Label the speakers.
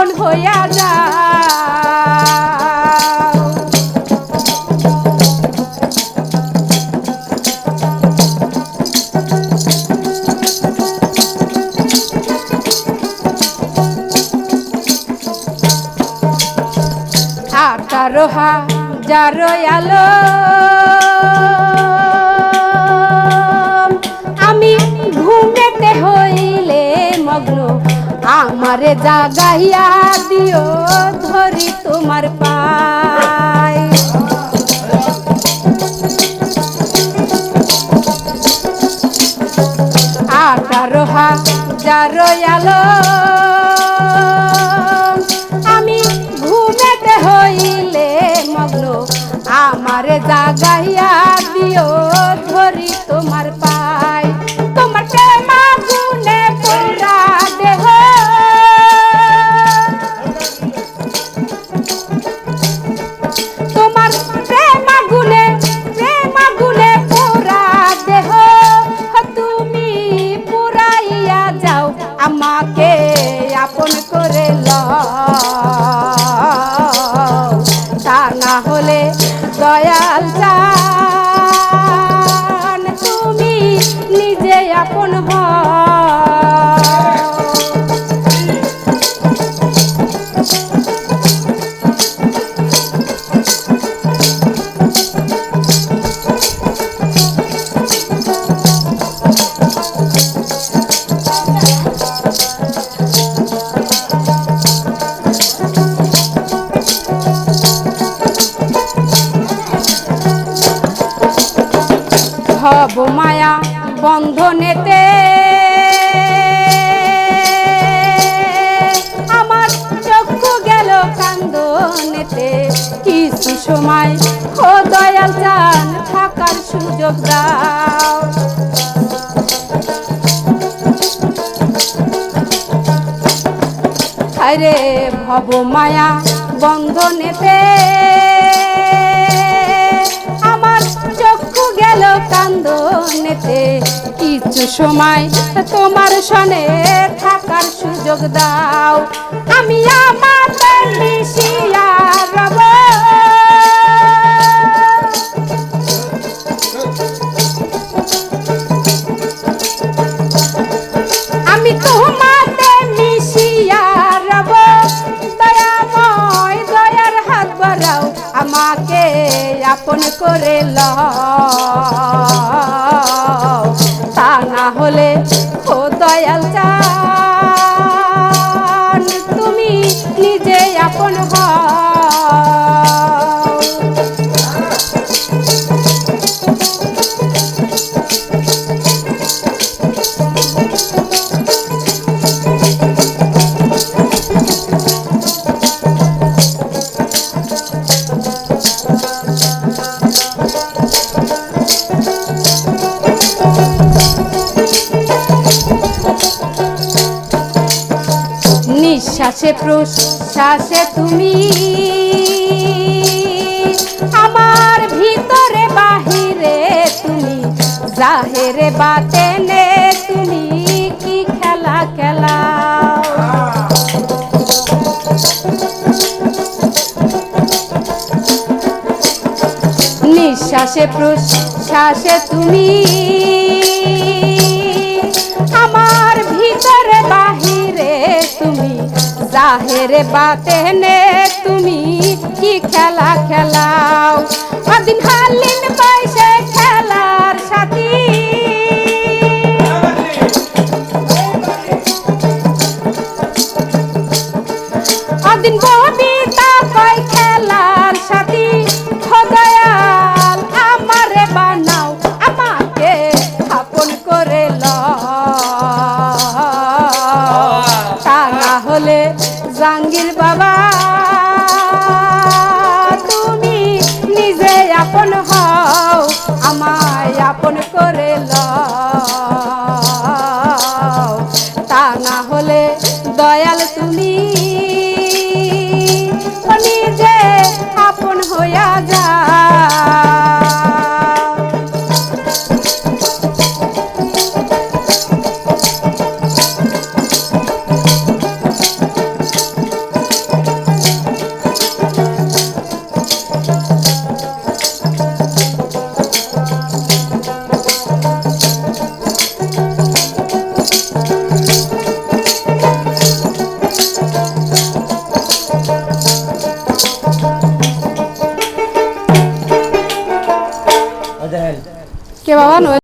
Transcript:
Speaker 1: আপন হইয়া যাও। আঠারো হাজার আলো। আমারে জাগাইয়া দিও, ধরি তোমার পায়। আঠারো হাজার আলো, আমি ঘুমেতে হইলে মগ্ন, আমারে জাগাইয়া সময়। ও দয়াল চান, থাকার সুযোগ দাও। আরে ভব মায়া বন্ধনেতে আমার চক্ষু গেল কান্দনেতে। কিছু সময় তোমার সনে থাকার সুযোগ দাও। আমি আমার তোমাতে মিশিয়া রব। দয়াময় দয়ার হাত বাড়াও, আমাকে আপন করে তা না হলে ও দয়াল চান নিঃশ্বাসে প্রশ্বাসে তুমি। আমার ভিতরে, বাহিরে তুমি, জাহেরে বাতেনে তুমি কি খেলা খেলা? নিঃশ্বাসে প্রশ্বাসে তুমি। বাহেরে বাতে নে তুমি কি খেলা খেলাও? অদিন হালিন পয়সে খেলার সাথী। অদিন বদিন জাঙ্গির বাবা তুমি নিজে আপন হও আমায় আপন করে লও। কে বাবা